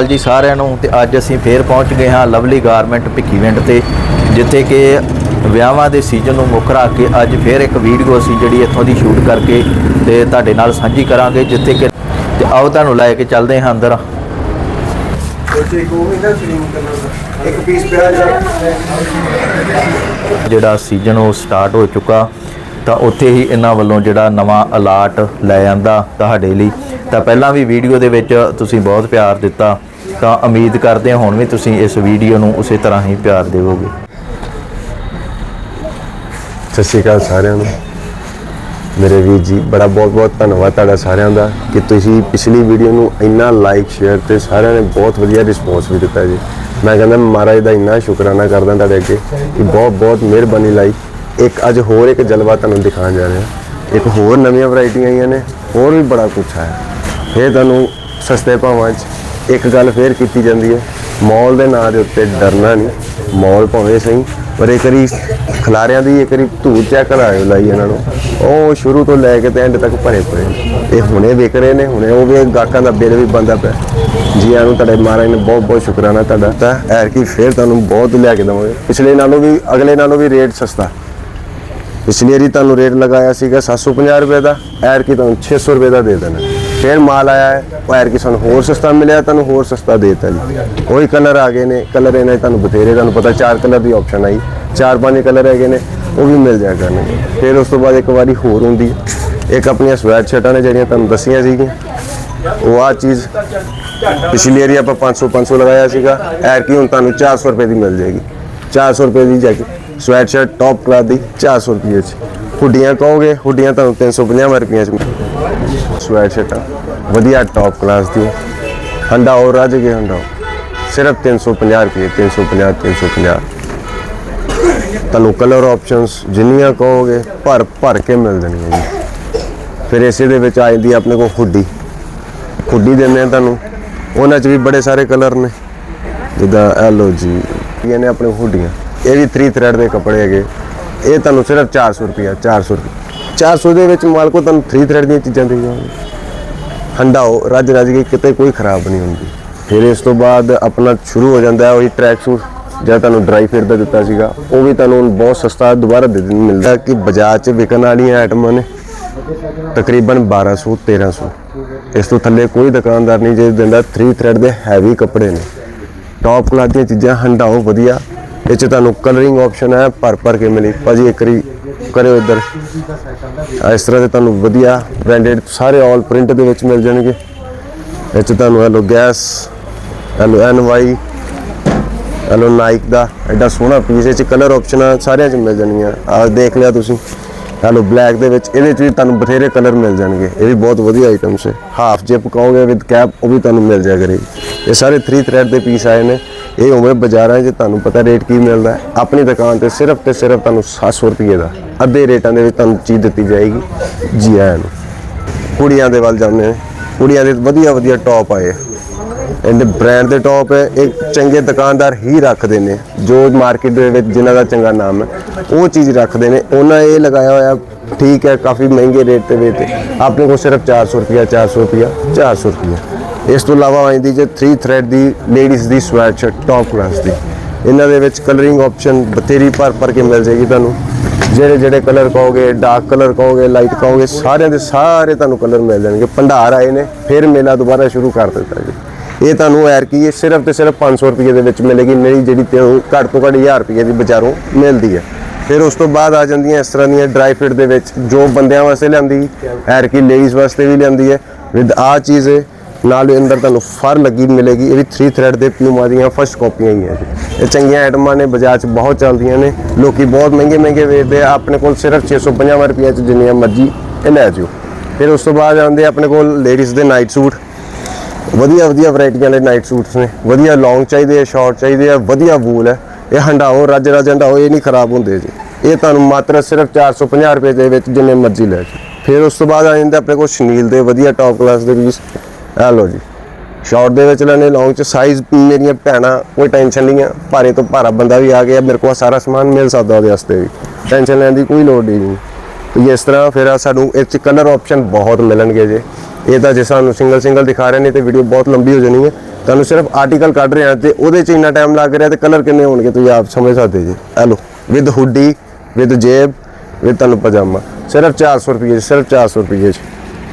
ਅਕਾਲ ਜੀ ਸਾਰਿਆਂ ਨੂੰ ਤੇ ਅੱਜ ਅਸੀਂ ਫੇਰ ਪਹੁੰਚ ਗਏ ਹਾਂ ਲਵਲੀ ਗਾਰਮੈਂਟ ਭਿੱਖੀਵਿੰਡ ਤੇ ਜਿੱਥੇ ਕਿ ਵਿਆਹਾਂ ਦੇ ਸੀਜ਼ਨ ਨੂੰ ਮੁੱਖ ਰੱਖ ਕੇ ਅੱਜ ਫੇਰ ਇੱਕ ਵੀਡੀਓ ਅਸੀਂ ਜਿਹੜੀ ਇੱਥੋਂ ਦੀ ਸ਼ੂਟ ਕਰਕੇ ਤੇ ਤੁਹਾਡੇ ਨਾਲ ਸਾਂਝੀ ਕਰਾਂਗੇ ਜਿੱਥੇ ਕਿ ਤੇ ਆਓ ਤੁਹਾਨੂੰ ਲੈ ਕੇ ਚੱਲਦੇ ਹਾਂ ਅੰਦਰ। ਇੱਕ ਪੀਸ ਪਿਆ ਜਿਹੜਾ ਜਿਹੜਾ ਸੀਜ਼ਨ ਉਹ ਸਟਾਰਟ ਹੋ ਚੁੱਕਾ ਤਾਂ ਉੱਥੇ ਹੀ ਇਹਨਾਂ ਵੱਲੋਂ ਜਿਹੜਾ ਨਵਾਂ ਅਲਾਟ ਲੈ ਆਂਦਾ ਤੁਹਾਡੇ ਲਈ। ਤਾਂ ਪਹਿਲਾਂ ਵੀ ਵੀਡੀਓ ਦੇ ਵਿੱਚ ਤੁਸੀਂ ਬਹੁਤ ਪਿਆਰ ਦਿੱਤਾ। ਤਾਂ ਉਮੀਦ ਕਰਦੇ ਹਾਂ ਹੁਣ ਵੀ ਤੁਸੀਂ ਇਸ ਵੀਡੀਓ ਨੂੰ ਉਸੇ ਤਰ੍ਹਾਂ ਹੀ ਪਿਆਰ ਦੇਵੋਗੇ। ਸਤਿ ਸ਼੍ਰੀ ਅਕਾਲ ਸਾਰਿਆਂ ਨੂੰ। ਮੇਰੇ ਵੀਰ ਜੀ, ਬੜਾ ਬਹੁਤ ਬਹੁਤ ਧੰਨਵਾਦ ਤੁਹਾਡਾ ਸਾਰਿਆਂ ਦਾ ਕਿ ਤੁਸੀਂ ਪਿਛਲੀ ਵੀਡੀਓ ਨੂੰ ਇੰਨਾ ਲਾਈਕ ਸ਼ੇਅਰ ਤੇ ਸਾਰਿਆਂ ਨੇ ਬਹੁਤ ਵਧੀਆ ਰਿਸਪੌਂਸ ਵੀ ਦਿੱਤਾ ਜੀ। ਮੈਂ ਕਹਿੰਦਾ ਮਹਾਰਾਜ ਦਾ ਇੰਨਾ ਸ਼ੁਕਰਾਨਾ ਕਰਦਾ ਤੁਹਾਡੇ ਅੱਗੇ ਕਿ ਬਹੁਤ ਬਹੁਤ ਮਿਹਰਬਾਨੀ ਲਾਈ। ਇੱਕ ਅੱਜ ਹੋਰ ਇੱਕ ਜਲਵਾ ਤੁਹਾਨੂੰ ਦਿਖਾਉਣ ਜਾ ਰਿਹਾ। ਇੱਕ ਹੋਰ ਨਵੀਆਂ ਵੈਰਾਈਟੀਆਂ ਆਈਆਂ ਨੇ, ਹੋਰ ਵੀ ਬੜਾ ਕੁਝ ਆਇਆ। ਫਿਰ ਤੁਹਾਨੂੰ ਸਸਤੇ ਭਾਵਾਂ 'ਚ ਇੱਕ ਗੱਲ ਫੇਰ ਕੀਤੀ ਜਾਂਦੀ ਹੈ, ਮੌਲ ਦੇ ਨਾਂ ਦੇ ਉੱਤੇ ਡਰਨਾ ਨਹੀਂ, ਮੌਲ ਭਾਵੇਂ ਸਹੀ, ਪਰ ਇੱਕ ਵਾਰੀ ਖਿਲਾਰਿਆਂ ਦੀ ਇੱਕ ਵਾਰੀ ਧੂੜ ਚੈੱਕ ਕਰਾਇਓ ਲਾਈ ਇਹਨਾਂ ਨੂੰ, ਉਹ ਸ਼ੁਰੂ ਤੋਂ ਲੈ ਕੇ ਤੇ ਐਂਡ ਤੱਕ ਭਰੇ ਪਏ ਨੇ। ਇਹ ਹੁਣੇ ਵਿਕ ਰਹੇ ਨੇ, ਹੁਣੇ ਉਹ ਵੀ ਗਾਹਕਾਂ ਦਾ ਬਿੱਲ ਵੀ ਬੰਦਾ ਪਿਆ। ਜੀ ਆਇਆਂ ਤੁਹਾਡੇ ਮਹਾਰਾਜ ਨੇ ਬਹੁਤ ਬਹੁਤ ਸ਼ੁਕਰਾਨਾ ਤੁਹਾਡਾ। ਤਾਂ ਐਰ ਕੀ ਫੇਰ ਤੁਹਾਨੂੰ ਬਹੁਤ ਲਿਆ ਕੇ ਦਵਾਂਗੇ। ਪਿਛਲੇ ਨਾਲੋਂ ਵੀ, ਅਗਲੇ ਨਾਲੋਂ ਵੀ ਰੇਟ ਸਸਤਾ। ਪਿਛਲੀ ਵਾਰੀ ਤੁਹਾਨੂੰ ਰੇਟ ਲਗਾਇਆ ਸੀਗਾ 750 ਰੁਪਏ ਦਾ ਐਰ ਕੀ ਤੁਹਾਨੂੰ 600 ਰੁਪਏ ਦਾ ਦੇ ਦੇਣਾ। ਫਿਰ ਮਾਲ ਆਇਆ ਹੈ, ਉਹ ਐਰ ਕੀ ਸਾਨੂੰ ਹੋਰ ਸਸਤਾ ਮਿਲਿਆ, ਤੁਹਾਨੂੰ ਹੋਰ ਸਸਤਾ ਦੇਤਾ ਜੀ। ਉਹੀ ਕਲਰ ਆ ਗਏ ਨੇ ਕਲਰ ਇਹਨਾਂ 'ਚ ਤੁਹਾਨੂੰ ਬਥੇਰੇ, ਤੁਹਾਨੂੰ ਪਤਾ ਚਾਰ ਕਲਰ ਦੀ ਆਪਸ਼ਨ ਆਈ। ਚਾਰ ਪੰਜ ਕਲਰ ਹੈਗੇ ਨੇ, ਉਹ ਵੀ ਮਿਲ ਜਾਇਆ ਕਰਨਗੇ ਫਿਰ ਉਸ ਤੋਂ ਬਾਅਦ ਇੱਕ ਵਾਰੀ ਹੋਰ ਹੁੰਦੀ ਇੱਕ ਆਪਣੀਆਂ ਸਵੈਟ ਸ਼ਰਟਾਂ ਨੇ ਜਿਹੜੀਆਂ ਤੁਹਾਨੂੰ ਦੱਸੀਆਂ ਸੀਗੀਆਂ। ਉਹ ਆ ਚੀਜ਼, ਪਿਛਲੀ ਵਾਰੀ ਆਪਾਂ 500 500 ਲਗਾਇਆ ਸੀਗਾ। ਐਰ ਕੀ ਹੁਣ ਤੁਹਾਨੂੰ 400 ਰੁਪਏ ਦੀ ਮਿਲ ਜਾਏਗੀ। 400 ਰੁਪਏ ਦੀ jacket sweatshirt top class ਦੀ 400 ਰੁਪਏ ਚ। ਹੁੱਡੀਆਂ ਕਹੋਗੇ, ਹੁੱਡੀਆਂ ਤੁਹਾਨੂੰ 350 ਰੁਪਏ ਚ ਸਵੈਟ ਸ਼ਰਟਾਂ ਵਧੀਆ ਟੌਪ ਕਲਾਸ ਦੀ। ਹੰਡਾ ਹੋਰ ਰਾਜ ਕੇ ਹੰਡਾ। ਸਿਰਫ 350 ਰੁਪਏ 350 350 ਤੁਹਾਨੂੰ ਕਲਰ ਆਪਸ਼ਨਸ ਜਿੰਨੀਆਂ ਕਹੋਗੇ, ਭਰ ਭਰ ਕੇ ਮਿਲ ਜਾਣਗੀਆਂ ਜੀ। ਫਿਰ ਇਸੇ ਦੇ ਵਿੱਚ ਆ ਜਾਂਦੀ ਆਪਣੇ ਕੋਲ ਹੁੱਡੀ। ਹੁੱਡੀ ਦਿੰਦੇ ਆ ਤੁਹਾਨੂੰ। ਉਹਨਾਂ 'ਚ ਵੀ ਬੜੇ ਸਾਰੇ ਕਲਰ ਨੇ। ਜਿੱਦਾਂ ਇਹ ਲਓ ਜੀ, ਇਹ ਨੇ ਆਪਣੇ ਹੁੱਡੀਆਂ। ਇਹ ਵੀ 3 ਥ੍ਰੈਡ ਦੇ ਕੱਪੜੇ ਹੈਗੇ। ਇਹ ਤੁਹਾਨੂੰ ਸਿਰਫ 400 ਰੁਪਿਆ 400 ਰੁਪਏ 400 ਦੇ ਵਿੱਚ ਮਾਲਕੋ ਤੁਹਾਨੂੰ 3 ਥ੍ਰੈਡ ਦੀਆਂ ਚੀਜ਼ਾਂ ਦੇ ਜਾਣਗੇ ਹੰਡਾਓ ਰੱਜ ਰੱਜ ਕੇ ਕਿਤੇ ਕੋਈ ਖਰਾਬ ਨਹੀਂ ਹੁੰਦੀ। ਫਿਰ ਇਸ ਤੋਂ ਬਾਅਦ ਆਪਣਾ ਸ਼ੁਰੂ ਹੋ ਜਾਂਦਾ ਹੈ ਉਹੀ ਟਰੈਕ ਸੂਟ ਜਿਹੜਾ ਤੁਹਾਨੂੰ ਡਰਾਈ ਫਿਟ ਦਾ ਦਿੱਤਾ ਸੀਗਾ। ਉਹ ਵੀ ਤੁਹਾਨੂੰ ਬਹੁਤ ਸਸਤਾ ਦੁਬਾਰਾ ਦੇ ਦੇਣ ਮਿਲਦਾ ਕਿ ਬਾਜ਼ਾਰ 'ਚ ਵਿਕਣ ਵਾਲੀਆਂ ਆਈਟਮਾਂ ਨੇ ਤਕਰੀਬਨ 1200 1300 ਇਸ ਤੋਂ ਥੱਲੇ ਕੋਈ ਦੁਕਾਨਦਾਰ ਨਹੀਂ ਜੇ ਦਿੰਦਾ 3 ਥ੍ਰੈਡ ਦੇ ਹੈਵੀ ਕੱਪੜੇ ਨੇ। ਟੌਪ ਕਲਾਸ ਦੀਆਂ ਚੀਜ਼ਾਂ ਹੰਡਾਓ ਵਧੀਆ। ਇਹ 'ਚ ਤੁਹਾਨੂੰ ਕਲਰਿੰਗ ਆਪਸ਼ਨ ਹੈ, ਭਰ ਭਰ ਕੇ ਮਿਲੀ। ਭਾਜੀ, ਇੱਕ ਵਾਰੀ ਕਰਿਓ ਇੱਧਰ। ਇਸ ਤਰ੍ਹਾਂ ਦੇ ਤੁਹਾਨੂੰ ਵਧੀਆ ਬ੍ਰਾਂਡਡ ਸਾਰੇ ਆਲ ਪ੍ਰਿੰਟ ਦੇ ਵਿੱਚ ਮਿਲ ਜਾਣਗੇ। ਇਹ 'ਚ ਤੁਹਾਨੂੰ hello guys, hello N Y hello Nike ਦਾ ਐਡਾ ਸੋਹਣਾ ਪੀਸ ਇਹ 'ਚ ਕਲਰ ਆਪਸ਼ਨਾਂ ਸਾਰਿਆਂ 'ਚ ਮਿਲ ਜਾਣਗੀਆਂ। ਆਹ ਦੇਖ ਲਿਆ ਤੁਸੀਂ। ਹੈਲੋ ਬਲੈਕ ਦੇ ਵਿੱਚ ਇਹਦੇ 'ਚ ਵੀ ਤੁਹਾਨੂੰ ਬਥੇਰੇ ਕਲਰ ਮਿਲ ਜਾਣਗੇ। ਇਹ ਵੀ ਬਹੁਤ ਵਧੀਆ ਆਈਟਮਸ ਹੈ। ਹਾਫ ਜਿਪ ਕਹੋਗੇ ਵਿਦ ਕੈਪ ਉਹ ਵੀ ਤੁਹਾਨੂੰ ਮਿਲ ਜਾਏਗਾ। ਕਰੇਗੀ ਇਹ ਸਾਰੇ 3 ਥ੍ਰੈਡ ਦੇ ਪੀਸ ਆਏ ਨੇ। ਇਹ ਉਵੇਂ ਬਾਜ਼ਾਰਾਂ 'ਚ ਤੁਹਾਨੂੰ ਪਤਾ ਰੇਟ ਕੀ ਮਿਲਦਾ ਆਪਣੀ ਦੁਕਾਨ ਤੇ ਸਿਰਫ ਤੇ ਸਿਰਫ ਤੁਹਾਨੂੰ 700 ਰੁਪਏ ਦਾ ਅੱਧੇ ਰੇਟਾਂ ਦੇ ਵਿੱਚ ਤੁਹਾਨੂੰ ਚੀਜ਼ ਦਿੱਤੀ ਜਾਏਗੀ ਜੀ ਆਇਆਂ ਨੂੰ। ਕੁੜੀਆਂ ਦੇ ਵੱਲ ਜਾਂਦੇ ਨੇ। ਕੁੜੀਆਂ ਦੇ ਵਧੀਆ ਵਧੀਆ ਟੌਪ ਆਏ। ਇਹਦੇ ਬ੍ਰਾਂਡ ਦੇ ਟੌਪ ਹੈ। ਇਹ ਚੰਗੇ ਦੁਕਾਨਦਾਰ ਹੀ ਰੱਖਦੇ ਨੇ। ਜੋ ਮਾਰਕੀਟ ਦੇ ਵਿੱਚ ਜਿਨ੍ਹਾਂ ਦਾ ਚੰਗਾ ਨਾਮ ਹੈ, ਉਹ ਚੀਜ਼ ਰੱਖਦੇ ਨੇ। ਉਹਨਾਂ ਇਹ ਲਗਾਇਆ ਹੋਇਆ, ਠੀਕ ਹੈ, ਕਾਫੀ ਮਹਿੰਗੇ ਰੇਟ ਤੇ ਵੇਚਦੇ ਆਪਣੇ ਕੋਲ ਸਿਰਫ 400 ਰੁਪਿਆ 400 ਰੁਪਿਆ 400 ਰੁਪਿਆ ਇਸ ਤੋਂ ਇਲਾਵਾ ਆਉਂਦੀ ਜੇ 3 ਥ੍ਰੈਡ ਦੀ ਲੇਡੀਜ਼ ਦੀ ਸਵੈਟ ਸ਼ਰਟ ਟੌਪ ਕਲਾਸ ਦੀ। ਇਹਨਾਂ ਦੇ ਵਿੱਚ ਕਲਰਿੰਗ ਆਪਸ਼ਨ ਬਥੇਰੀ ਭਰ ਭਰ ਕੇ ਮਿਲ ਜਾਏਗੀ ਤੁਹਾਨੂੰ। ਜਿਹੜੇ ਜਿਹੜੇ ਕਲਰ ਕਹੋਗੇ ਡਾਰਕ ਕਲਰ ਕਹੋਗੇ ਲਾਈਟ ਕਹੋਗੇ, ਸਾਰਿਆਂ ਦੇ ਸਾਰੇ ਤੁਹਾਨੂੰ ਕਲਰ ਮਿਲ ਜਾਣਗੇ। ਭੰਡਾਰ ਆਏ ਨੇ, ਫਿਰ ਮੇਲਾ ਦੁਬਾਰਾ ਸ਼ੁਰੂ ਕਰ ਦਿੱਤਾ ਜੀ। ਇਹ ਤੁਹਾਨੂੰ ਐਰ ਕੀ ਇਹ ਸਿਰਫ ਤੇ ਸਿਰਫ 500 ਰੁਪਏ ਦੇ ਵਿੱਚ ਮਿਲੇਗੀ। ਮੇਰੀ ਜਿਹੜੀ ਤੇ ਘੱਟ ਤੋਂ ਘੱਟ 1000 ਰੁਪਏ ਦੀ ਬਾਜ਼ਾਰੋਂ ਮਿਲਦੀ ਹੈ। ਫਿਰ ਉਸ ਤੋਂ ਬਾਅਦ ਆ ਜਾਂਦੀਆਂ ਇਸ ਤਰ੍ਹਾਂ ਦੀਆਂ ਡਰਾਈ ਫਰੂਟ ਦੇ ਵਿੱਚ ਜੋ ਬੰਦਿਆਂ ਵਾਸਤੇ ਲਿਆਂਦੀ ਐਰ ਕੀ ਲੇਡੀਜ਼ ਵਾਸਤੇ ਵੀ ਲਿਆਂਦੀ ਹੈ। ਵਿਦ ਆ ਚੀਜ਼ ਹੈ ਨਾਲ ਅੰਦਰ ਤੁਹਾਨੂੰ ਫਰ ਲੱਗੀ ਮਿਲੇਗੀ। ਇਹ ਵੀ 3 ਥ੍ਰੈਡ ਦੇ ਪਿਊਮਾ ਦੀਆਂ ਫਸਟ ਕਾਪੀਆਂ ਹੀ ਹੈ ਜੀ। ਇਹ ਚੰਗੀਆਂ ਆਈਟਮਾਂ ਨੇ, ਬਾਜ਼ਾਰ 'ਚ ਬਹੁਤ ਚੱਲਦੀਆਂ ਨੇ। ਲੋਕੀ ਬਹੁਤ ਮਹਿੰਗੇ ਮਹਿੰਗੇ ਵੇਚਦੇ ਆ। ਆਪਣੇ ਕੋਲ ਸਿਰਫ 650 ਰੁਪਏ 'ਚ ਜਿੰਨੀਆਂ ਮਰਜ਼ੀ ਇਹ ਲੈ ਜਿਓ। ਫਿਰ ਉਸ ਤੋਂ ਬਾਅਦ ਆਉਂਦੇ ਆਪਣੇ ਕੋਲ ਲੇਡੀਜ਼ ਦੇ ਨਾਈਟ ਸੂਟ ਵਧੀਆ ਵਧੀਆ ਵੈਰਾਈਟੀਆਂ ਦੇ ਨਾਈਟ ਸੂਟਸ ਨੇ। ਵਧੀਆ ਲੌਂਗ ਚਾਹੀਦੇ ਆ ਸ਼ਾਰਟ ਚਾਹੀਦੇ ਆ, ਵਧੀਆ ਵੂਲ ਹੈ। ਇਹ ਹੰਡਾਓ, ਰੱਜ ਰੱਜ ਹੰਡਾਓ, ਇਹ ਨਹੀਂ ਖਰਾਬ ਹੁੰਦੇ ਜੀ। ਇਹ ਤੁਹਾਨੂੰ ਮਾਤਰ ਸਿਰਫ 450 ਰੁਪਏ ਦੇ ਵਿੱਚ ਜਿੰਨੇ ਮਰਜ਼ੀ ਲੈ ਜੀ ਫਿਰ ਉਸ ਤੋਂ ਬਾਅਦ ਆ ਜਾਂਦੇ ਆਪਣੇ ਕੋਲ ਸ਼ਨੀਲ ਦੇ ਵਧੀਆ ਟੌਪ ਕਲਾਸ ਦੇ ਪੀਸ ਇਹ ਲਓ ਜੀ। ਸ਼ਾਰਟ ਦੇ ਵਿੱਚ ਲੈਣੇ ਲੌਂਗ ਚ ਸਾਈਜ਼ ਮੇਰੀਆਂ ਭੈਣਾਂ ਕੋਈ ਟੈਨਸ਼ਨ ਨਹੀਂ ਆ। ਭਾਰੇ ਤੋਂ ਭਾਰਾ ਬੰਦਾ ਵੀ ਆ ਗਿਆ ਮੇਰੇ ਕੋਲ ਸਾਰਾ ਸਮਾਨ ਮਿਲ ਸਕਦਾ ਉਹਦੇ ਵਾਸਤੇ ਵੀ। ਟੈਨਸ਼ਨ ਲੈਣ ਦੀ ਕੋਈ ਲੋੜ ਨਹੀਂ ਤੇ ਇਸ ਤਰ੍ਹਾਂ ਫਿਰ ਸਾਨੂੰ ਇਹ ਚ ਕਲਰ ਆਪਸ਼ਨ ਬਹੁਤ ਮਿਲਣਗੇ ਜੇ। ਇਹ ਤਾਂ ਜੇ ਸਾਨੂੰ ਸਿੰਗਲ ਸਿੰਗਲ ਦਿਖਾ ਰਹੇ ਨੇ ਤੇ ਵੀਡੀਓ ਬਹੁਤ ਲੰਬੀ ਹੋ ਜਾਣੀ ਹੈ। ਤੁਹਾਨੂੰ ਸਿਰਫ ਆਰਟੀਕਲ ਕੱਢ ਰਹੇ ਆ ਤੇ ਉਹਦੇ 'ਚ ਇੰਨਾ ਟਾਈਮ ਲੱਗ ਰਿਹਾ ਤੇ ਕਲਰ ਕਿੰਨੇ ਹੋਣਗੇ ਤੁਸੀਂ ਆਪ ਸਮਝ ਸਕਦੇ ਜੀ। ਇਹ ਲਓ ਵਿਦ ਹੁੱਡੀ ਵਿਦ ਜੇਬ ਵਿਦ ਤੁਹਾਨੂੰ ਪਜਾਮਾ। ਸਿਰਫ 400 ਰੁਪਏ 'ਚ, ਸਿਰਫ 400 ਰੁਪਏ 'ਚ।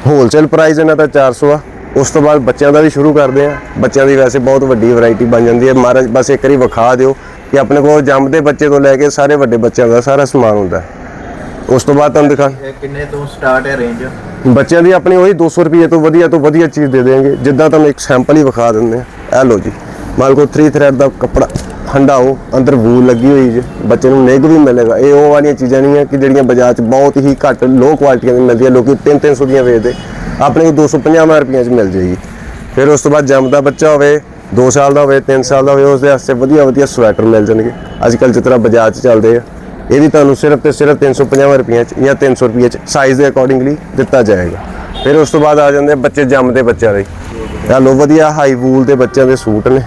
ਹੋਲਸੇਲ ਪ੍ਰਾਈਸ ਇਹਨਾਂ ਦਾ 400 ਆ। ਉਸ ਤੋਂ ਬਾਅਦ ਬੱਚਿਆਂ ਦਾ ਵੀ ਸ਼ੁਰੂ ਕਰਦੇ ਆ। ਬੱਚਿਆਂ ਦੀ ਵੈਸੇ ਬਹੁਤ ਵੱਡੀ ਵੈਰਾਈਟੀ ਬਣ ਜਾਂਦੀ ਹੈ। ਮਹਾਰਾਜ ਬਸ ਇੱਕ ਵਾਰੀ ਵਿਖਾ ਦਿਓ ਕਿ ਆਪਣੇ ਕੋਲ ਜੰਮਦੇ ਬੱਚੇ ਤੋਂ ਲੈ ਕੇ ਸਾਰੇ ਵੱਡੇ ਬੱਚਿਆਂ ਦਾ ਸਾਰਾ ਸਮਾਨ ਹੁੰਦਾ। ਹੈ ਉਸ ਤੋਂ ਬਾਅਦ ਤੁਹਾਨੂੰ ਦਿਖਾ ਕਿੰਨੇ ਤੋਂ ਸਟਾਰਟ ਹੈ ਰੇਂਜ ਬੱਚਿਆਂ ਦੀ ਆਪਣੀ ਉਹੀ 200 ਰੁਪਏ ਤੋਂ ਵਧੀਆ ਤੋਂ ਵਧੀਆ ਚੀਜ਼ ਦੇ ਦੇਣਗੇ ਜਿੱਦਾਂ ਤੁਹਾਨੂੰ ਇੱਕ ਸੈਂਪਲ ਹੀ ਵਿਖਾ ਦਿੰਦੇ ਆ। ਇਹ ਲਓ ਜੀ। ਮਾਲ ਕੋ 3 ਥ੍ਰੈਡ ਦਾ ਕੱਪੜਾ ਹੰਡਾਓ ਅੰਦਰ ਵੂਲ ਲੱਗੀ ਹੋਈ ਜੀ। ਬੱਚੇ ਨੂੰ ਨਿੱਘ ਵੀ ਮਿਲੇਗਾ। ਇਹ ਉਹ ਵਾਲੀਆਂ ਚੀਜ਼ਾਂ ਨਹੀਂ ਹੈ ਕਿ ਜਿਹੜੀਆਂ ਬਾਜ਼ਾਰ 'ਚ ਬਹੁਤ ਹੀ ਘੱਟ ਲੋ ਕੁਆਲਿਟੀਆਂ ਦੀ ਮਿਲਦੀਆਂ। ਲੋਕੀ 3-300 ਦੀਆਂ ਵੇਚਦੇ। ਆਪਣੇ ਕੋਲ 250 ਰੁਪਈਆ 'ਚ ਮਿਲ ਜਾਏਗੀ। ਫਿਰ ਉਸ ਤੋਂ ਬਾਅਦ ਜੰਮਦਾ ਬੱਚਾ ਹੋਵੇ 2 ਸਾਲ ਦਾ ਹੋਵੇ 3 ਸਾਲ ਦਾ ਹੋਵੇ ਉਸ ਦੇ ਵਾਸਤੇ ਵਧੀਆ ਵਧੀਆ ਸਵੈਟਰ ਮਿਲ ਜਾਣਗੇ। ਅੱਜ ਕੱਲ੍ਹ ਜਿਸ ਤਰ੍ਹਾਂ ਬਾਜ਼ਾਰ 'ਚ ਚੱਲਦੇ ਆ, ਇਹ ਵੀ ਤੁਹਾਨੂੰ ਸਿਰਫ ਤੇ ਸਿਰਫ 350 ਰੁਪਈਆਂ 'ਚ ਜਾਂ 300 ਰੁਪਈਏ 'ਚ ਸਾਈਜ਼ ਦੇ ਅਕੋਰਡਿੰਗਲੀ ਦਿੱਤਾ ਜਾਏਗਾ। ਫਿਰ ਉਸ ਤੋਂ ਬਾਅਦ ਆ ਜਾਂਦੇ ਆ ਬੱਚੇ ਜੰਮਦੇ ਬੱਚਿਆਂ ਦੇ। ਇਹ ਲੋ ਵਧੀਆ ਹਾਈ ਵੂਲ ਦੇ ਬੱਚਿਆਂ ਦੇ ਸੂਟ ਨੇ।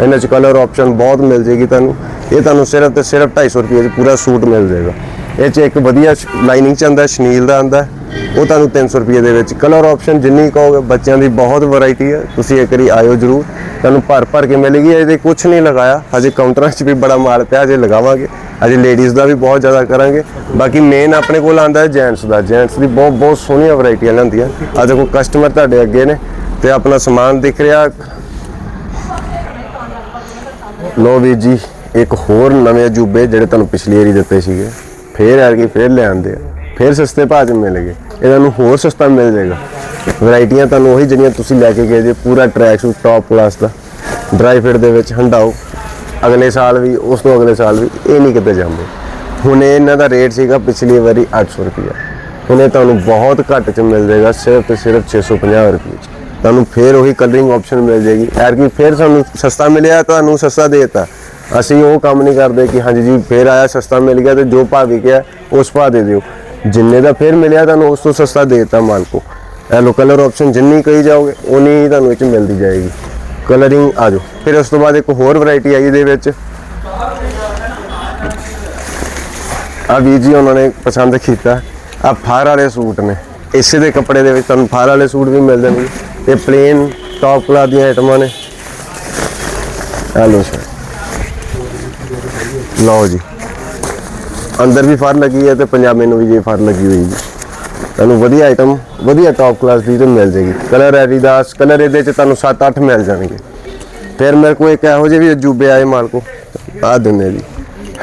ਇਹਨਾਂ 'ਚ ਕਲਰ ਆਪਸ਼ਨ ਬਹੁਤ ਮਿਲ ਜੇਗੀ ਤੁਹਾਨੂੰ। ਇਹ ਤੁਹਾਨੂੰ ਸਿਰਫ ਤੇ ਸਿਰਫ 250 ਰੁਪਏ 'ਚ ਪੂਰਾ ਸੂਟ ਮਿਲ ਜਾਏਗਾ। ਇਹ 'ਚ ਇੱਕ ਵਧੀਆ ਲਾਈਨਿੰਗ 'ਚ ਆਂਦਾ ਸ਼ਨੀਲ ਦਾ ਆਂਦਾ ਉਹ ਤੁਹਾਨੂੰ 300 ਰੁਪਏ ਦੇ ਵਿੱਚ ਕਲਰ ਆਪਸ਼ਨ ਜਿੰਨੀ ਕਹੋਗੇ, ਬੱਚਿਆਂ ਦੀ ਬਹੁਤ ਵੈਰਾਈਟੀ ਹੈ। ਤੁਸੀਂ ਇੱਕ ਵਾਰੀ ਆਇਓ ਜਰੂਰ। ਤੁਹਾਨੂੰ ਭਰ ਭਰ ਕੇ ਮਿਲੇਗੀ। ਇਹਦੇ ਕੁਝ ਨਹੀਂ ਲਗਾਇਆ। ਹਜੇ ਕਾਊਂਟਰਾਂ 'ਚ ਵੀ ਬੜਾ ਮਾਲ ਪਿਆ, ਅਜੇ ਲਗਾਵਾਂਗੇ। ਅਜੇ ਲੇਡੀਜ਼ ਦਾ ਵੀ ਬਹੁਤ ਜ਼ਿਆਦਾ ਕਰਾਂਗੇ। ਬਾਕੀ ਮੇਨ ਆਪਣੇ ਕੋਲ ਆਂਦਾ ਹੈ ਜੈਂਟਸ ਦਾ। ਜੈਂਟਸ ਦੀ ਬਹੁਤ ਬਹੁਤ ਸੋਹਣੀਆਂ ਵੈਰਾਈਟੀਆਂ ਲੈਂਦੀਆਂ ਆ ਦੇਖੋ ਕਸਟਮਰ ਤੁਹਾਡੇ ਅੱਗੇ ਨੇ ਤੇ ਆਪਣਾ ਸਮਾਨ ਦਿਖ ਰਿਹਾ। ਲੋ ਵੀ ਜੀ, ਇੱਕ ਹੋਰ ਨਵੇਂ ਅਜੂਬੇ ਜਿਹੜੇ ਤੁਹਾਨੂੰ ਪਿਛਲੀ ਵਾਰੀ ਦਿੱਤੇ ਸੀਗੇ। ਫੇਰ ਆ ਕੇ ਫੇਰ ਲੈ ਆਂਦੇ ਆ। ਫਿਰ ਸਸਤੇ ਭਾਅ 'ਚ ਮਿਲ ਗਏ ਇਹਨਾਂ ਨੂੰ ਹੋਰ ਸਸਤਾ ਮਿਲ ਜਾਏਗਾ। ਵੈਰਾਈਟੀਆਂ ਤੁਹਾਨੂੰ ਉਹੀ ਜਿਹੜੀਆਂ ਤੁਸੀਂ ਲੈ ਕੇ ਗਏ ਜੇ, ਪੂਰਾ ਟਰੈਕ ਸੂਟ ਟੌਪ ਕਲਾਸ ਦਾ। ਡਰਾਈ ਫਿਟ ਦੇ ਵਿੱਚ ਹੰਡਾਓ ਅਗਲੇ ਸਾਲ ਵੀ, ਉਸ ਤੋਂ ਅਗਲੇ ਸਾਲ ਵੀ ਇਹ ਨਹੀਂ ਕਿਤੇ ਜਾਂਦੇ। ਹੁਣ ਇਹਨਾਂ ਦਾ ਰੇਟ ਸੀਗਾ ਪਿਛਲੀ ਵਾਰੀ 800 ਰੁਪਇਆ ਹੁਣ ਇਹ ਤੁਹਾਨੂੰ ਬਹੁਤ ਘੱਟ 'ਚ ਮਿਲ ਜਾਏਗਾ, ਸਿਰਫ ਤੇ ਸਿਰਫ 650 ਰੁਪਏ 'ਚ। ਤੁਹਾਨੂੰ ਫੇਰ ਉਹੀ ਕਲਰਿੰਗ ਆਪਸ਼ਨ ਮਿਲ ਜਾਏਗੀ। ਐਰ ਕਿ ਫੇਰ ਸਾਨੂੰ ਸਸਤਾ ਮਿਲਿਆ, ਤੁਹਾਨੂੰ ਸਸਤਾ ਦੇਤਾ। ਅਸੀਂ ਉਹ ਕੰਮ ਨਹੀਂ ਕਰਦੇ ਕਿ ਹਾਂਜੀ ਜੀ, ਫੇਰ ਆਇਆ, ਸਸਤਾ ਮਿਲ ਗਿਆ ਤੇ ਜੋ ਭਾਅ ਵਿਕਿਆ, ਉਸ ਭਾਅ ਦੇ ਦਿਓ। ਜਿੰਨੇ ਦਾ ਫੇਰ ਮਿਲਿਆ ਤੁਹਾਨੂੰ ਉਸ ਤੋਂ ਸਸਤਾ ਦੇਤਾ ਮਾਲ ਕੋ ਇਹ ਲੋ ਕਲਰ ਆਪਸ਼ਨ ਜਿੰਨੀ ਕਹੀ ਜਾਓਗੇ ਉਨੀ ਹੀ ਤੁਹਾਨੂੰ ਇਹ ਚ ਮਿਲਦੀ ਜਾਏਗੀ। ਕਲਰਿੰਗ ਆ ਜਾਓ। ਫਿਰ ਉਸ ਤੋਂ ਬਾਅਦ ਇੱਕ ਹੋਰ ਵੈਰਾਈਟੀ ਆਈ ਇਹਦੇ ਵਿੱਚ। ਆ ਵੀ ਜੀ ਉਹਨਾਂ ਨੇ ਪਸੰਦ ਕੀਤਾ। ਆ ਫਾਰ ਵਾਲੇ ਸੂਟ ਨੇ। ਇਸੇ ਦੇ ਕੱਪੜੇ ਦੇ ਵਿੱਚ ਤੁਹਾਨੂੰ ਫਾਰ ਵਾਲੇ ਸੂਟ ਵੀ ਮਿਲ ਜਾਣਗੇ। ਤੇ ਪਲੇਨ ਟੌਪ ਕਲਾਸ ਦੀਆਂ ਆਈਟਮਾਂ ਨੇ। ਆ ਲਓ ਸਰ ਲਓ ਜੀ। ਅੰਦਰ ਵੀ ਫਰ ਲੱਗੀ ਹੈ ਤੇ ਪੰਜਾਬੀ ਨੂੰ ਵੀ ਜੇ ਫਰ ਲੱਗੀ ਹੋਈ ਜੀ। ਤੁਹਾਨੂੰ ਵਧੀਆ ਆਈਟਮ ਵਧੀਆ ਟੌਪ ਕਲਾਸ ਦੀ ਤੇ ਮਿਲ ਜੇਗੀ ਕਲਰ ਐਡੀਦਾਸ ਕਲਰ ਇਹਦੇ ਚ ਤੁਹਾਨੂੰ 7-8 ਮਿਲ ਜਾਣਗੇ। ਫਿਰ ਮੇਰੇ ਕੋਲ ਇੱਕ ਇਹੋ ਜਿਹੇ ਵੀ ਅਜੂਬੇ ਆਏ ਮਾਲ ਕੋ ਆ ਦਿੰਨੇ ਜੀ।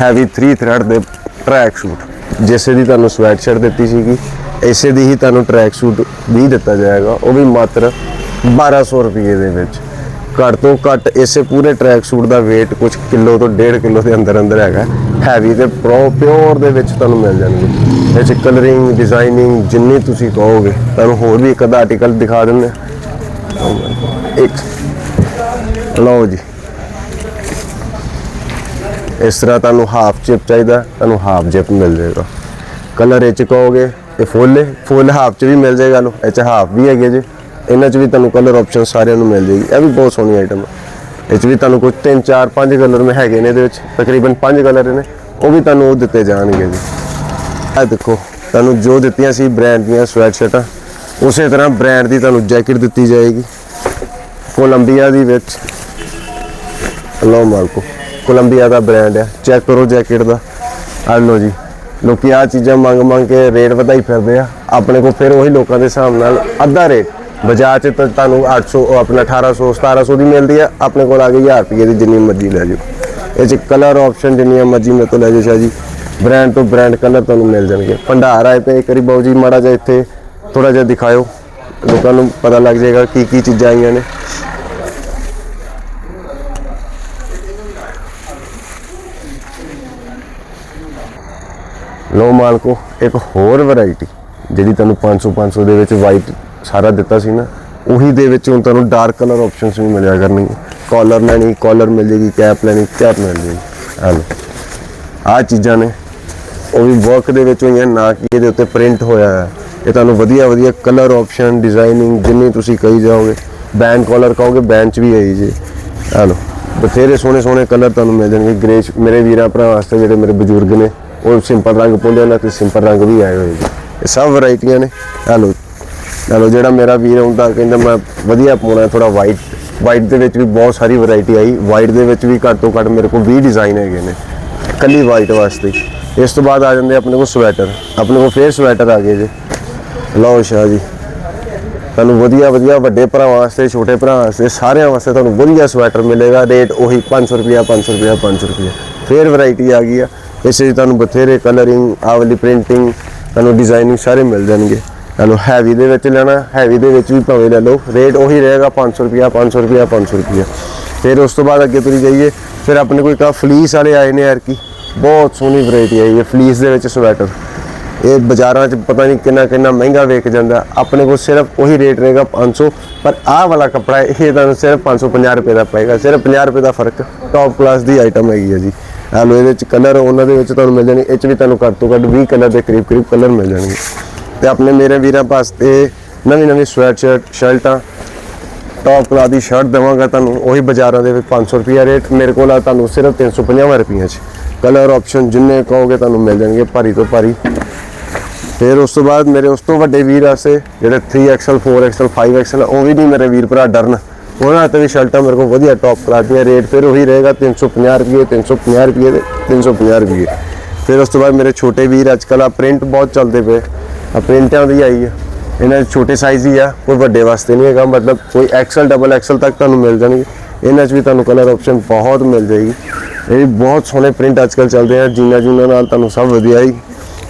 ਹੈਵੀ 3 ਥ੍ਰੈਡ ਦੇ ਟਰੈਕ ਸੂਟ ਜਿਸੇ ਦੀ ਤੁਹਾਨੂੰ ਸਵੈਟ ਸ਼ਰਟ ਦਿੱਤੀ ਸੀਗੀ, ਇਸੇ ਦੀ ਹੀ ਤੁਹਾਨੂੰ ਟਰੈਕ ਸੂਟ ਵੀ ਦਿੱਤਾ ਜਾਏਗਾ। ਉਹ ਵੀ ਮਾਤਰ 1200 ਰੁਪਏ ਦੇ ਵਿੱਚ। ਘੱਟ ਤੋਂ ਘੱਟ ਇਸੇ ਪੂਰੇ ਟਰੈਕ ਸੂਟ ਦਾ weight ਕੁਝ ਕਿਲੋ ਤੋਂ 1.5 ਕਿਲੋ ਦੇ ਅੰਦਰ ਅੰਦਰ ਹੈਗਾ। ਹੈਵੀ ਤੇ ਪ੍ਰੋ ਪਿਓਰ ਦੇ ਵਿੱਚ ਤੁਹਾਨੂੰ ਮਿਲ ਜਾਣਗੇ। ਇਹ ਚ ਕਲਰਿੰਗ ਡਿਜ਼ਾਈਨਿੰਗ ਜਿੰਨੀ ਤੁਸੀਂ ਕਹੋਗੇ, ਤੁਹਾਨੂੰ ਹੋਰ ਵੀ ਇੱਕ ਅੱਧਾ ਆਰਟੀਕਲ ਦਿਖਾ ਦਿੰਦੇ ਇੱਕ। ਲਓ ਜੀ। ਇਸ ਤਰ੍ਹਾਂ ਤੁਹਾਨੂੰ ਹਾਫ ਚਿਪ ਚਾਹੀਦਾ, ਤੁਹਾਨੂੰ ਹਾਫ ਜਿਪ ਮਿਲ ਜਾਏਗਾ। ਕਲਰ ਇਹ ਚ ਕਹੋਗੇ, ਇਹ ਫੁੱਲ ਹੈ ਫੁੱਲ ਹਾਫ ਚ ਵੀ ਮਿਲ ਜਾਏਗਾ ਲੋ ਇਹ ਚ ਹਾਫ ਵੀ ਹੈਗੇ ਜੀ। ਇਹਨਾਂ ਚ ਵੀ ਤੁਹਾਨੂੰ ਕਲਰ ਆਪਸ਼ਨ ਸਾਰਿਆਂ ਨੂੰ ਮਿਲ ਜਾਏਗੀ। ਇਹ ਵੀ ਬਹੁਤ ਸੋਹਣੀ ਆਈਟਮ ਹੈ ਇਹ ਚ ਵੀ ਤੁਹਾਨੂੰ ਕੁਝ 3 4 5 ਕਲਰ ਮੇ ਹੈਗੇ ਨੇ ਇਹਦੇ ਵਿੱਚ। ਤਕਰੀਬਨ 5 ਕਲਰ ਨੇ ਉਹ ਵੀ ਤੁਹਾਨੂੰ ਉਹ ਦਿੱਤੇ ਜਾਣਗੇ ਜੀ। ਇਹ ਦੇਖੋ, ਤੁਹਾਨੂੰ ਜੋ ਦਿੱਤੀਆਂ ਸੀ ਬ੍ਰਾਂਡ ਦੀਆਂ ਸਵੈਟ ਸ਼ਰਟਾਂ ਉਸੇ ਤਰ੍ਹਾਂ ਬ੍ਰਾਂਡ ਦੀ ਤੁਹਾਨੂੰ ਜੈਕਟ ਦਿੱਤੀ ਜਾਏਗੀ। ਕੋਲੰਬੀਆ ਦੀ ਵਿੱਚ। ਲਓ ਮਾਲਕੋ, ਕੋਲੰਬੀਆ ਦਾ ਬ੍ਰਾਂਡ ਹੈ ਚੈੱਕ ਕਰੋ ਜੈਕਟ ਦਾ। ਆ ਲਓ ਜੀ, ਲੋਕੀ ਆ ਚੀਜ਼ਾਂ ਮੰਗ ਮੰਗ ਕੇ ਰੇਟ ਵਧਾਈ ਫਿਰਦੇ ਆ। ਆਪਣੇ ਕੋਲ ਫਿਰ ਉਹੀ ਲੋਕਾਂ ਦੇ ਹਿਸਾਬ ਨਾਲ ਅੱਧਾ ਰੇਟ ਬਾਜ਼ਾਰ 'ਚ ਤਾਂ ਤੁਹਾਨੂੰ 800 ਉਹ ਆਪਣਾ 1800 1700 ਦੀ ਮਿਲਦੀ ਆ। ਆਪਣੇ ਕੋਲ ਆ ਗਈ 1000 ਰੁਪਏ ਦੀ ਜਿੰਨੀ ਮਰਜ਼ੀ ਲੈ ਜਾਓ। ਇਹ 'ਚ ਕਲਰ ਆਪਸ਼ਨ ਜਿੰਨੀਆਂ ਮਰਜ਼ੀ ਮੇਰੇ ਤੋਂ ਲੈ ਜਾਓ ਸ਼ਾਹ ਜੀ ਬ੍ਰਾਂਡ ਤੋਂ ਬ੍ਰਾਂਡ ਕਲਰ ਤੁਹਾਨੂੰ ਮਿਲ ਜਾਣਗੇ। ਭੰਡਾਰ ਆਏ ਤੇ ਇੱਕ ਵਾਰੀ ਬਾਊ ਜੀ ਮਾੜਾ ਜਿਹਾ ਇੱਥੇ ਥੋੜਾ ਜਿਹਾ ਦਿਖਾਇਓ। ਲੋਕਾਂ ਨੂੰ ਪਤਾ ਲੱਗ ਜਾਏਗਾ ਕੀ ਕੀ ਚੀਜ਼ਾਂ ਆਈਆਂ ਨੇ। ਲੋ ਮਾਲਕੋ, ਇੱਕ ਹੋਰ ਵੈਰਾਈਟੀ ਜਿਹੜੀ ਤੁਹਾਨੂੰ 500 500 ਦੇ ਵਿੱਚ ਵਾਈਟ ਸਾਰਾ ਦਿੱਤਾ ਸੀ ਨਾ, ਉਹੀ ਦੇ ਵਿੱਚ ਹੁਣ ਤੁਹਾਨੂੰ ਡਾਰਕ ਕਲਰ ਆਪਸ਼ਨਸ ਵੀ ਮਿਲਿਆ ਕਰਨਗੇ। ਕਾਲਰ ਲੈਣੀ ਕਾਲਰ ਮਿਲ ਜੇਗੀ ਕੈਪ ਲੈਣੀ ਕੈਪ ਮਿਲ ਜੇਗੀ ਆ ਲਓ ਆ ਚੀਜ਼ਾਂ ਨੇ। ਉਹ ਵੀ ਵਰਕ ਦੇ ਵਿੱਚ ਹੋਈਆਂ, ਨਾ ਕਿ ਇਹਦੇ ਉੱਤੇ ਪ੍ਰਿੰਟ ਹੋਇਆ ਹੈ। ਇਹ ਤੁਹਾਨੂੰ ਵਧੀਆ ਵਧੀਆ ਕਲਰ ਆਪਸ਼ਨ ਡਿਜ਼ਾਈਨਿੰਗ ਜਿੰਨੀ ਤੁਸੀਂ ਕਹੀ ਜਾਓਗੇ। ਬੈਂਡ ਕਾਲਰ ਕਹੋਗੇ ਬੈਂਡ ਚ ਵੀ ਆਈ ਜੀ। ਆ ਲਓ ਬਥੇਰੇ ਸੋਹਣੇ ਸੋਹਣੇ ਕਲਰ ਤੁਹਾਨੂੰ ਮਿਲ ਜਾਣਗੇ। ਗ੍ਰੇ ਮੇਰੇ ਵੀਰਾਂ ਭਰਾ ਵਾਸਤੇ ਜਿਹੜੇ ਮੇਰੇ ਬਜ਼ੁਰਗ ਨੇ, ਉਹ ਸਿੰਪਲ ਰੰਗ ਪਾਉਂਦੇ ਨੇ ਤੇ ਸਿੰਪਲ ਰੰਗ ਵੀ ਆਏ ਹੋਏ ਜੀ ਇਹ ਸਭ ਵੈਰਾਈਟੀਆਂ ਨੇ ਆ ਲਓ ਆ ਲਓ ਜਿਹੜਾ ਮੇਰਾ ਵੀਰ ਹੁੰਦਾ ਕਹਿੰਦਾ ਮੈਂ ਵਧੀਆ ਪਾਉਣਾ ਥੋੜਾ ਵਾਈਟ ਵਾਈਟ ਦੇ ਵਿੱਚ ਵੀ ਬਹੁਤ ਸਾਰੀ ਵੈਰਾਈਟੀ ਆਈ। ਵਾਈਟ ਦੇ ਵਿੱਚ ਵੀ ਘੱਟ ਤੋਂ ਘੱਟ ਮੇਰੇ ਕੋਲ 20 ਡਿਜ਼ਾਈਨ ਹੈਗੇ ਨੇ। ਕੱਲੀ ਵਾਈਟ ਵਾਸਤੇ। ਇਸ ਤੋਂ ਬਾਅਦ ਆ ਜਾਂਦੇ ਆਪਣੇ ਕੋਲ ਸਵੈਟਰ ਆਪਣੇ ਕੋਲ ਫੇਰ ਸਵੈਟਰ ਆ ਗਏ ਜੇ। ਲਓ ਸ਼ਾਹ ਜੀ। ਤੁਹਾਨੂੰ ਵਧੀਆ ਵਧੀਆ ਵੱਡੇ ਭਰਾਵਾਂ ਵਾਸਤੇ, ਛੋਟੇ ਭਰਾਵਾਂ ਵਾਸਤੇ, ਸਾਰਿਆਂ ਵਾਸਤੇ ਤੁਹਾਨੂੰ ਵਧੀਆ ਸਵੈਟਰ ਮਿਲੇਗਾ। ਰੇਟ ਉਹੀ 500 ਰੁਪਿਆ 500 ਰੁਪਿਆ 500 ਰੁਪਿਆ ਫੇਰ ਵੈਰਾਈਟੀ ਆ ਗਈ ਆ। ਇਸ ਵਿੱਚ ਤੁਹਾਨੂੰ ਬਥੇਰੇ ਕਲਰਿੰਗ ਆਵਲੀ ਪ੍ਰਿੰਟਿੰਗ ਤੁਹਾਨੂੰ ਡਿਜ਼ਾਈਨਿੰਗ ਸਾਰੇ ਮਿਲ ਜਾਣਗੇ। ਤੁਹਾਨੂੰ ਹੈਵੀ ਦੇ ਵਿੱਚ ਲੈਣਾ ਹੈਵੀ ਦੇ ਵਿੱਚ ਵੀ ਭਾਵੇਂ ਲੈ ਲਓ। ਰੇਟ ਉਹੀ ਰਹੇਗਾ 500 ਰੁਪਿਆ 500 ਰੁਪਿਆ 500 ਰੁਪਿਆ ਫਿਰ ਉਸ ਤੋਂ ਬਾਅਦ ਅੱਗੇ ਤੁਰੀ ਜਾਈਏ, ਫਿਰ ਆਪਣੇ ਕੋਈ ਕਾ ਫਲੀਸ ਵਾਲੇ ਆਏ ਨੇ ਯਾਰ ਕੀ ਬਹੁਤ ਸੋਹਣੀ ਵੈਰਾਈਟੀ ਆਈ ਹੈ ਫਲੀਸ ਦੇ ਵਿੱਚ ਸਵੈਟਰ ਇਹ ਬਾਜ਼ਾਰਾਂ 'ਚ ਪਤਾ ਨਹੀਂ ਕਿੰਨਾ ਕਿੰਨਾ ਮਹਿੰਗਾ ਵੇਚ ਜਾਂਦਾ। ਆਪਣੇ ਕੋਲ ਸਿਰਫ ਉਹੀ ਰੇਟ ਰਹੇਗਾ 500 ਪਰ ਆਹ ਵਾਲਾ ਕੱਪੜਾ, ਇਹ ਤੁਹਾਨੂੰ ਸਿਰਫ 550 ਰੁਪਏ ਦਾ ਪਏਗਾ। ਸਿਰਫ 50 ਰੁਪਏ ਦਾ ਫ਼ਰਕ ਟੌਪ ਕਲਾਸ ਦੀ ਆਈਟਮ ਹੈਗੀ ਹੈ ਜੀ। ਆਹ ਇਹਦੇ ਵਿੱਚ ਕਲਰ ਉਹਨਾਂ ਦੇ ਵਿੱਚ ਤੁਹਾਨੂੰ ਮਿਲ ਜਾਣੀ ਇਹ 'ਚ ਵੀ ਤੁਹਾਨੂੰ ਘੱਟ ਤੋਂ ਘੱਟ 20 ਕਲਰ ਦੇ ਕਰੀਬ ਕਰੀਬ ਕਲਰ ਮਿਲ ਜਾਣਗੇ। ਤੇ ਆਪਣੇ ਮੇਰੇ ਵੀਰਾਂ ਵਾਸਤੇ ਨਵੀਂ ਨਵੀਂ ਸਵੈਟ ਸ਼ਰਟ ਸ਼ਰਟਾਂ ਟੌਪ ਕਲਾਸ ਦੀ ਸ਼ਰਟ ਦੇਵਾਂਗਾ ਤੁਹਾਨੂੰ, ਉਹੀ ਬਾਜ਼ਾਰਾਂ ਦੇ ਵਿੱਚ 500 ਰੁਪਿਆ ਰੇਟ ਮੇਰੇ ਕੋਲ ਆ ਤੁਹਾਨੂੰ ਸਿਰਫ 350 ਰੁਪਈਆਂ 'ਚ। ਕਲਰ ਆਪਸ਼ਨ ਜਿੰਨੇ ਕਹੋਗੇ ਤੁਹਾਨੂੰ ਮਿਲ ਜਾਣਗੇ ਭਾਰੀ ਤੋਂ ਭਾਰੀ। ਫਿਰ ਉਸ ਤੋਂ ਬਾਅਦ ਮੇਰੇ ਉਸ ਤੋਂ ਵੱਡੇ ਵੀਰ ਆਸੇ ਜਿਹੜੇ 3XL 4XL 5XL ਉਹ ਵੀ ਨਹੀਂ ਮੇਰੇ ਵੀਰ ਭਰਾ ਡਰਨ। ਉਹਨਾਂ ਤੇ ਵੀ ਸ਼ਰਟਾਂ ਮੇਰੇ ਕੋਲ ਵਧੀਆ ਟੌਪ ਕਲਾਸ ਦੀਆਂ ਰੇਟ ਫਿਰ ਉਹੀ ਰਹੇਗਾ 350 ਰੁਪਏ 350 ਰੁਪਏ ਤੇ 350 ਰੁਪਏ ਫਿਰ ਉਸ ਤੋਂ ਬਾਅਦ ਮੇਰੇ ਛੋਟੇ ਵੀਰ ਅੱਜ ਕੱਲ੍ਹ ਆ ਪ੍ਰਿੰਟ ਬਹੁਤ ਚੱਲਦੇ ਪਏ। ਆ ਪ੍ਰਿੰਟਾਂ ਦੀ ਆਈ ਆ। ਇਹਨਾਂ 'ਚ ਛੋਟੇ ਸਾਈਜ਼ ਹੀ ਆ, ਕੋਈ ਵੱਡੇ ਵਾਸਤੇ ਨਹੀਂ ਹੈਗਾ, ਮਤਲਬ ਕੋਈ ਐਕਸਲ ਡਬਲ ਐਕਸਲ ਤੱਕ ਤੁਹਾਨੂੰ ਮਿਲ ਜਾਣਗੇ। ਇਹਨਾਂ 'ਚ ਵੀ ਤੁਹਾਨੂੰ ਕਲਰ ਆਪਸ਼ਨ ਬਹੁਤ ਮਿਲ ਜਾਏਗੀ। ਇਹ ਵੀ ਬਹੁਤ ਸੋਹਣੇ ਪ੍ਰਿੰਟ ਅੱਜ ਕੱਲ੍ਹ ਚੱਲਦੇ ਆ, ਜੀਨਾ ਜੂਨਾ ਨਾਲ ਤੁਹਾਨੂੰ ਸਭ ਵਧੀਆ ਹੀ।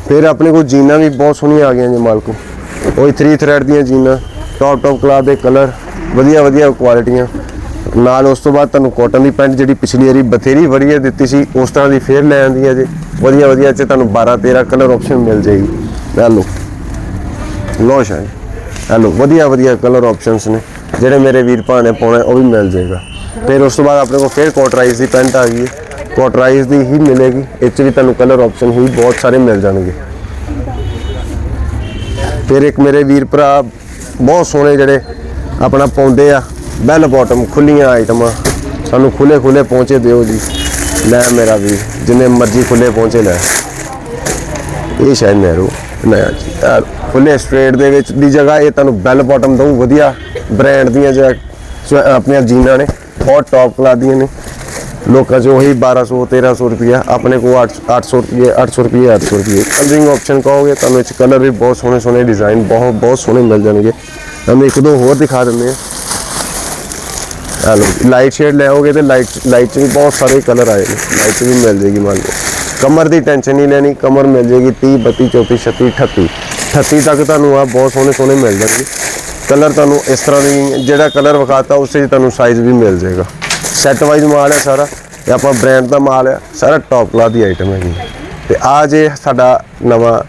ਫਿਰ ਆਪਣੇ ਕੋਲ ਜੀਨਾਂ ਵੀ ਬਹੁਤ ਸੋਹਣੀਆਂ ਆ ਗਈਆਂ ਜੀ ਮਾਲਕੋ। ਉਹੀ 3 ਥ੍ਰੈਡ ਦੀਆਂ ਜੀਨਾਂ ਟੌਪ ਟੌਪ ਕਲਾਸ ਦੇ ਕਲਰ ਵਧੀਆ ਵਧੀਆ ਕੁਆਲਿਟੀਆਂ ਨਾਲ ਉਸ ਤੋਂ ਬਾਅਦ ਤੁਹਾਨੂੰ ਕਾਟਨ ਦੀ ਪੈਂਟ ਜਿਹੜੀ ਪਿਛਲੀ ਵਾਰੀ ਬਥੇਰੀ ਵਧੀਆ ਦਿੱਤੀ ਸੀ, ਉਸ ਤਰ੍ਹਾਂ ਦੀ ਫੇਰ ਲੈ ਆਂਦੀ ਹੈ ਜੀ। ਵਧੀਆ ਵਧੀਆ ਚ ਤੁਹਾਨੂੰ 12 13 ਕਲਰ ਆਪਸ਼ਨ ਮਿਲ ਜਾਏਗੀ। ਲੈ ਲਓ। ਲੋ ਸ਼ਾਇ ਹੈਲੋ, ਵਧੀਆ ਵਧੀਆ ਕਲਰ ਆਪਸ਼ਨਸ ਨੇ। ਜਿਹੜੇ ਮੇਰੇ ਵੀਰ ਭਾ ਨੇ ਪਾਉਣੇ, ਉਹ ਵੀ ਮਿਲ ਜਾਏਗਾ। ਫਿਰ ਉਸ ਤੋਂ ਬਾਅਦ ਆਪਣੇ ਕੋਲ ਫਿਰ ਕੋਟਰਾਈਜ਼ ਦੀ ਪੈਂਟ ਆ ਗਈ ਹੈ। ਕੋਟਰਾਈਜ਼ ਦੀ ਹੀ ਮਿਲੇਗੀ। ਇਹ 'ਚ ਵੀ ਤੁਹਾਨੂੰ ਕਲਰ ਆਪਸ਼ਨ ਹੀ ਬਹੁਤ ਸਾਰੇ ਮਿਲ ਜਾਣਗੇ। ਫਿਰ ਇੱਕ ਮੇਰੇ ਵੀਰ ਭਰਾ ਬਹੁਤ ਸੋਹਣੇ ਜਿਹੜੇ ਆਪਣਾ ਪਾਉਂਦੇ ਆ ਬੈਲ ਬਾਟਮ ਖੁੱਲੀਆਂ ਆਈਟਮਾਂ। ਸਾਨੂੰ ਖੁੱਲੇ ਖੁੱਲੇ ਪਹੁੰਚੇ ਦਿਓ ਜੀ। ਲੈ ਮੇਰਾ ਵੀਰ, ਜਿੰਨੇ ਮਰਜ਼ੀ ਖੁੱਲੇ ਪਹੁੰਚੇ ਲੈ। ਇਹ ਸ਼ਾਇਦ ਨਹਿਰੂ ਨया ਜੀ ਫੁੱਲੇ ਸਟ੍ਰੇਟ ਦੇ ਵਿੱਚ ਦੀ ਜਗ੍ਹਾ, ਇਹ ਤੁਹਾਨੂੰ ਬੈਲ ਬਾਟਮ ਦਊ, ਵਧੀਆ ਬ੍ਰਾਂਡ ਦੀਆਂ ਜਿਹੜਾ ਆਪਣੀਆਂ ਜੀਨਾਂ ਨੇ, ਬਹੁਤ ਟੌਪ ਕਲਾਸ ਦੀਆਂ ਨੇ। ਲੋਕਾਂ 'ਚ ਉਹੀ 1200 1300 ਰੁਪਿਆ ਆਪਣੇ ਕੋਲ 800 ਰੁਪਏ 800 ਰੁਪਏ 800 ਰੁਪਏ ਕਲਰਿੰਗ ਆਪਸ਼ਨ ਕਹੋਗੇ, ਤੁਹਾਨੂੰ ਇਹ ਕਲਰ ਵੀ ਬਹੁਤ ਸੋਹਣੇ ਸੋਹਣੇ ਡਿਜ਼ਾਈਨ ਬਹੁਤ ਬਹੁਤ ਸੋਹਣੇ ਮਿਲ ਜਾਣਗੇ। ਤੁਹਾਨੂੰ ਇੱਕ ਦੋ ਹੋਰ ਦਿਖਾ ਦਿੰਦੇ ਆ ਹਲੋ ਲਾਈਟ ਸ਼ੇਡ ਲੈਓਗੇ ਤੇ ਲਾਈਟ ਲਾਈਟ 'ਚ ਵੀ ਬਹੁਤ ਸਾਰੇ ਕਲਰ ਆਏ ਨੇ। ਲਾਈਟ 'ਚ ਵੀ ਮਿਲ ਜੇਗੀ ਮੰਨ ਲਓ। ਕਮਰ ਦੀ ਟੈਨਸ਼ਨ ਨਹੀਂ ਲੈਣੀ, ਕਮਰ ਮਿਲ ਜੇਗੀ 30 32 34 36 38 38 ਤੱਕ ਤੁਹਾਨੂੰ ਆ ਬਹੁਤ ਸੋਹਣੇ ਸੋਹਣੇ ਮਿਲ ਜਾਣਗੇ। ਕਲਰ ਤੁਹਾਨੂੰ ਇਸ ਤਰ੍ਹਾਂ ਦੀ ਜਿਹੜਾ ਕਲਰ ਵਿਖਾਤਾ, ਉਸੇ 'ਚ ਤੁਹਾਨੂੰ ਸਾਈਜ਼ ਵੀ ਮਿਲ ਜਾਏਗਾ। ਸੈੱਟ ਵਾਈਜ਼ ਮਾਲ ਹੈ ਸਾਰਾ ਇਹ ਆਪਾਂ ਬ੍ਰਾਂਡ ਦਾ ਮਾਲ ਹੈ, ਸਾਰਾ ਟੌਪ ਕਲਾਸ ਦੀ ਆਈਟਮ ਹੈਗੀ। ਤੇ ਆ ਜੇ ਸਾਡਾ ਨਵਾਂ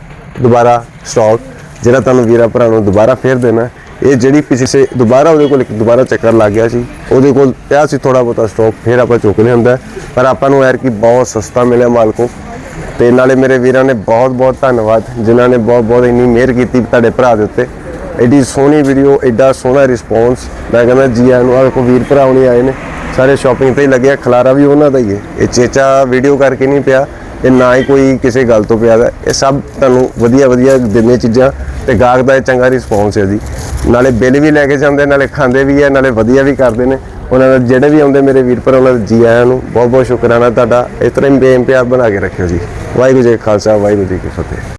ਦੁਬਾਰਾ ਸਟਾਕ ਜਿਹੜਾ ਤੁਹਾਨੂੰ ਵੀਰਾ ਭਰਾ ਨੂੰ ਦੁਬਾਰਾ ਫੇਰ ਦੇਣਾ, ਇਹ ਜਿਹੜੀ ਪਿਛੇ ਦੁਬਾਰਾ ਉਹਦੇ ਕੋਲ ਇੱਕ ਦੁਬਾਰਾ ਚੱਕਰ ਲੱਗ ਗਿਆ ਸੀ, ਉਹਦੇ ਕੋਲ ਪਿਆ ਸੀ ਥੋੜਾ ਬਹੁਤਾ ਸਟਾਕ ਫਿਰ ਆਪਾਂ ਚੁੱਕ ਲਿਆਂਦਾ। ਹੈ। ਪਰ ਆਪਾਂ ਨੂੰ ਯਾਰ ਕੀ ਬਹੁਤ ਸਸਤਾ ਮਿਲਿਆ ਮਾਲ ਕੋ। ਤੇ ਨਾਲੇ ਮੇਰੇ ਵੀਰਾਂ ਨੇ ਬਹੁਤ ਬਹੁਤ ਧੰਨਵਾਦ, ਜਿਨ੍ਹਾਂ ਨੇ ਬਹੁਤ ਬਹੁਤ ਇੰਨੀ ਮਿਹਰ ਕੀਤੀ ਤੁਹਾਡੇ ਭਰਾ ਦੇ ਉੱਤੇ। ਐਡੀ ਸੋਹਣੀ ਵੀਡੀਓ ਐਡਾ ਸੋਹਣਾ ਰਿਸਪੌਂਸ ਮੈਂ ਕਹਿੰਦਾ ਜੀ ਆਇਆਂ ਨੂੰ ਆਹ ਕੋ ਵੀਰ ਭਰਾ ਹੁਣੀ ਆਏ ਨੇ। ਸਾਰੇ ਸ਼ਾਪਿੰਗ ਤੇ ਹੀ ਲੱਗਿਆ ਖਲਾਰਾ ਵੀ ਉਹਨਾਂ ਦਾ ਹੀ ਹੈ। ਇਹ ਚੇਚਾ ਵੀਡੀਓ ਕਰਕੇ ਨਹੀਂ ਪਿਆ, ਇਹ ਨਾ ਹੀ ਕੋਈ ਕਿਸੇ ਗੱਲ ਤੋਂ ਪਿਆ। ਦਾ ਇਹ ਸਭ ਤੁਹਾਨੂੰ ਵਧੀਆ ਵਧੀਆ ਦਿੰਦੇ ਚੀਜ਼ਾਂ ਤੇ ਗਾਹਕ ਦਾ ਇਹ ਚੰਗਾ ਰਿਸਪੌਂਸ ਹੈ ਜੀ। ਨਾਲੇ ਬਿੱਲ ਵੀ ਲੈ ਕੇ ਜਾਂਦੇ, ਨਾਲੇ ਖਾਂਦੇ ਵੀ ਹੈ, ਨਾਲੇ ਵਧੀਆ ਵੀ ਕਰਦੇ ਨੇ। ਉਹਨਾਂ ਦਾ ਜਿਹੜੇ ਵੀ ਆਉਂਦੇ ਮੇਰੇ ਵੀਰ ਭਰਾ, ਉਹਨਾਂ ਦਾ ਜੀ ਆਇਆਂ ਨੂੰ ਬਹੁਤ ਬਹੁਤ ਸ਼ੁਕਰਾਨਾ। ਤੁਹਾਡਾ ਇਸ ਤਰ੍ਹਾਂ ਹੀ ਪ੍ਰੇਮ ਪਿਆਰ ਬਣਾ ਕੇ ਰੱਖਿਓ ਜੀ। ਵਾਹਿਗੁਰੂ ਜੀ ਕਾ ਖਾਲਸਾ, ਵਾਹਿਗੁਰੂ ਜੀ ਕੀ ਫਤਿਹ।